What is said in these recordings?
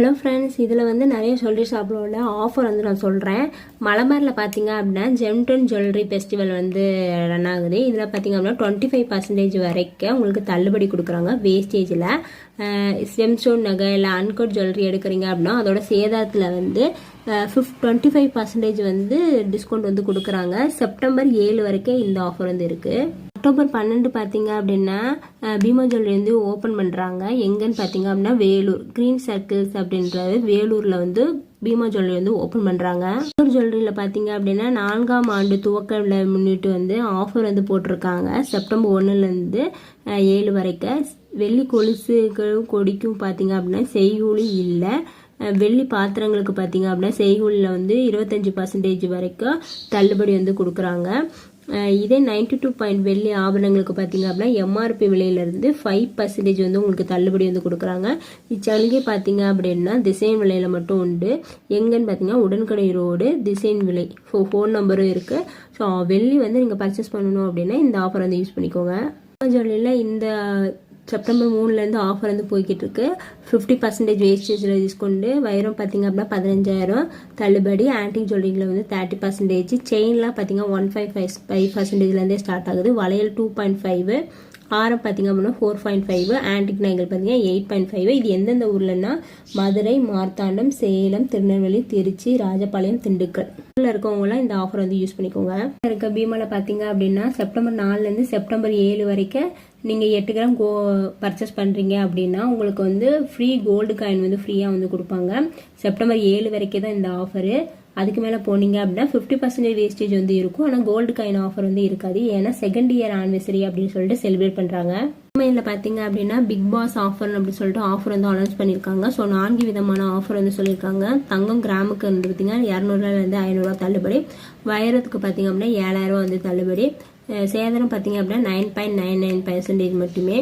Hello friends இதில் வந்து நிறைய ஜுவல்லரி ஷாப்பில் உள்ள ஆஃபர் வந்து நான் சொல்கிறேன் மலபாரில் பார்த்தீங்க அப்படின்னா ஜெம்டன் ஜுவல்லரி ஃபெஸ்டிவல் வந்து ரன் ஆகுது. இதில் பார்த்தீங்க அப்படின்னா டுவெண்ட்டி ஃபைவ் பர்சன்டேஜ் வரைக்கும் உங்களுக்கு தள்ளுபடி கொடுக்குறாங்க வேஸ்டேஜில் ஸ்டெம்ஸ்டோன் நகை இல்லை அன்கட் ஜுவல்லரி எடுக்கிறீங்க அப்படின்னா அதோட சேதாரத்தில் வந்து ஃபிஃப்ட் டுவெண்ட்டி ஃபைவ் பர்சன்டேஜ் வந்து டிஸ்கவுண்ட் வந்து கொடுக்குறாங்க. செப்டம்பர் ஏழு வரைக்கும் இந்த ஆஃபர் வந்து இருக்குது அக்டோபர் பன்னெண்டு பார்த்தீங்க அப்படின்னா அஹ், பீமா ஜுவல்லரி வந்து ஓப்பன் பண்ணுறாங்க எங்கேன்னு பார்த்தீங்க அப்படின்னா வேலூர். க்ரீன் சர்க்கிள்ஸ் அப்படின்றது வேலூரில் வந்து பீமா ஜுவல்லரி வந்து ஓப்பன் பண்ணுறாங்க வேலூர் ஜுவல்லரியில் பார்த்தீங்க அப்படின்னா நான்காம் ஆண்டு துவக்க விழா முன்னிட்டு வந்து ஆஃபர் வந்து போட்டிருக்காங்க. செப்டம்பர் ஒன்றுலேருந்து ஏழு வரைக்கும் வெள்ளி கொலுசுகளும் கொடிக்கும் பார்த்தீங்க அப்படின்னா செய்கூலி இல்லை. வெள்ளி பாத்திரங்களுக்கு பார்த்தீங்க அப்படின்னா செய்கூலியில் வந்து இருபத்தஞ்சி பர்சன்டேஜ் வரைக்கும் தள்ளுபடி வந்து கொடுக்குறாங்க. இதே நைன்டி டூ பாயிண்ட் வெள்ளி ஆபரணங்களுக்கு பார்த்தீங்க அப்படின்னா எம்ஆர்பி விலையிலேருந்து ஃபைவ் பர்சன்டேஜ் வந்து உங்களுக்கு தள்ளுபடி வந்து கொடுக்குறாங்க. இச்சலுகை பார்த்தீங்க அப்படின்னா திசைன் விலையில் மட்டும் உண்டு. எங்கன்னு பார்த்தீங்கன்னா உடன்கடை ரோடு திசைன் விலை ஃபோ ஃபோன் நம்பரும் இருக்குது ஸோ வெள்ளி வந்து நீங்கள் பர்ச்சேஸ் பண்ணணும் அப்படின்னா இந்த ஆஃபர் வந்து யூஸ் பண்ணிக்கோங்க. ஜுவல்லரியில் இந்த செப்டம்பர் மூணுலேருந்து ஆஃபர் வந்து போய்கிட்டு இருக்கு ஃபிஃப்டி பர்சன்டேஜ் வேஸ்டேஜில் டிஸ்கவுண்டு வைரம் பார்த்தீங்க அப்படின்னா பதினஞ்சாயிரம். தள்ளுபடி ஆன்டிக் ஜுவல்லரியில் வந்து தேர்ட்டி பர்சன்டேஜ் செயின்லாம் பார்த்தீங்கன்னா ஒன் ஃபைவ் ஃபைவ் ஃபைவ் பர்சன்டேஜ்லேருந்தே ஸ்டார்ட் ஆகுது. வளையல் டூ பாயிண்ட் ஃபைவ் ஆரம் பார்த்தீங்க அப்படின்னா ஃபோர் பாயிண்ட் ஃபைவ் ஆன்டிக் நாய்கள் பார்த்தீங்கன்னா எயிட் பாயிண்ட் ஃபைவ் இது எந்தெந்த ஊர்லன்னா மதுரை மார்த்தாண்டம் சேலம் திருநெல்வேலி திருச்சி ராஜபாளையம் திண்டுக்கல். ஊரில் இருக்கவங்களாம் இந்த ஆஃபர் வந்து யூஸ் பண்ணிக்கோங்க. இருக்க பீமாவில் பார்த்தீங்க அப்படின்னா செப்டம்பர் நாலுலேருந்து செப்டம்பர் ஏழு வரைக்கும் நீங்கள் எட்டு கிராம் கோ பர்ச்சேஸ் பண்ணுறீங்க அப்படின்னா உங்களுக்கு வந்து ஃப்ரீ கோல்டு காயின் வந்து ஃப்ரீயாக வந்து கொடுப்பாங்க. செப்டம்பர் ஏழு வரைக்கும் தான் இந்த ஆஃபரு அதுக்கு மேலே போனீங்க அப்படின்னா ஃபிஃப்டி பர்சன்டேஜ் வேஸ்டேஜ் வந்து இருக்கும். ஆனால் கோல்டு காயின் ஆஃபர் வந்து இருக்காது. ஏன்னா செகண்ட் இயர் ஆனிவர்சரி அப்படின்னு சொல்லிட்டு செலிப்ரேட் பண்ணுறாங்க உண்மையில் பார்த்தீங்க அப்படின்னா பிக் பாஸ் ஆஃபர் அப்படின்னு சொல்லிட்டு ஆஃபர் வந்து அனௌன்ஸ் பண்ணியிருக்காங்க. ஸோ நான்கு விதமான ஆஃபர் வந்து சொல்லியிருக்காங்க. தங்கம் கிராமுக்கு வந்து பார்த்தீங்கன்னா இரநூறுலேருந்து ஐநூறுரூவா தள்ளுபடி. வயரத்துக்கு பார்த்தீங்க அப்படின்னா ஏழாயிரரூவா வந்து தள்ளுபடி. சேதனம் பார்த்தீங்க அப்படின்னா nine point nine nine percentage மட்டுமே.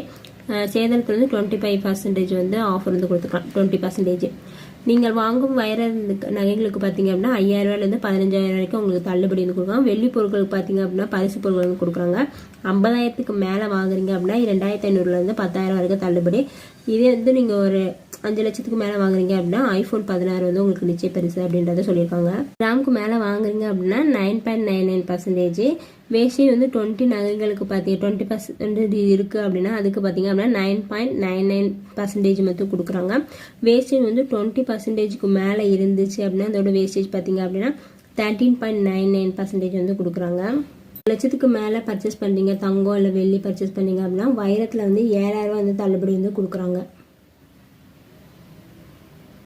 சேதனத்தில் வந்து டுவெண்ட்டி ஃபைவ் பர்சன்டேஜ் வந்து ஆஃபர் வந்து கொடுத்துக்கலாம். டுவெண்ட்டி பர்சன்டேஜ் நீங்கள் வாங்கும் வைர நகைகளுக்கு பார்த்தீங்க அப்படின்னா ஐயாயிரம் பதினஞ்சாயிரம் வரைக்கும் உங்களுக்கு தள்ளுபடி வந்து கொடுக்குறாங்க. வெள்ளி பொருட்களுக்கு பார்த்தீங்க அப்படின்னா பரிசு பொருட்கள் வந்து கொடுக்குறாங்க. ஐம்பதாயிரத்துக்கு மேலே வாங்குறீங்க அப்படின்னா ரெண்டாயிரத்தி ஐநூறுலேருந்து பத்தாயிரம் வரைக்கும் தள்ளுபடி. இதே வந்து நீங்கள் ஒரு அஞ்சு லட்சத்துக்கு மேலே வாங்குறீங்க அப்படின்னா ஐஃபோன் பதினாறு வந்து உங்களுக்கு நிச்சய பரிசு அப்படின்றத சொல்லியிருக்காங்க. கிராமுக்கு மேலே வாங்குறீங்க அப்படின்னா nine point nine nine percentage வேஷ்டி வந்து டுவெண்ட்டி நகைகளுக்கு பார்த்தீங்க டுவெண்ட்டி பர்சன்டேஜ் இருக்குது அப்படின்னா அதுக்கு பார்த்தீங்க அப்படின்னா nine point nine nine percentage மட்டும் கொடுக்குறாங்க. வேஸ்டேஜ் வந்து டுவெண்ட்டி பர்சன்டேஜ்க்கு மேலே இருந்துச்சு அப்படின்னா அதோட வேஸ்டேஜ் பார்த்தீங்க அப்படின்னா thirteen point nine nine percentage வந்து கொடுக்குறாங்க. ஒரு லட்சத்துக்கு மேலே பர்ச்சேஸ் பண்ணுறீங்க தங்கம் இல்லை வெள்ளி பர்ச்சேஸ் பண்ணீங்க அப்படின்னா வைரத்தில் வந்து ஏழாயிரம் ரூபா வந்து தள்ளுபடி வந்து கொடுக்குறாங்க.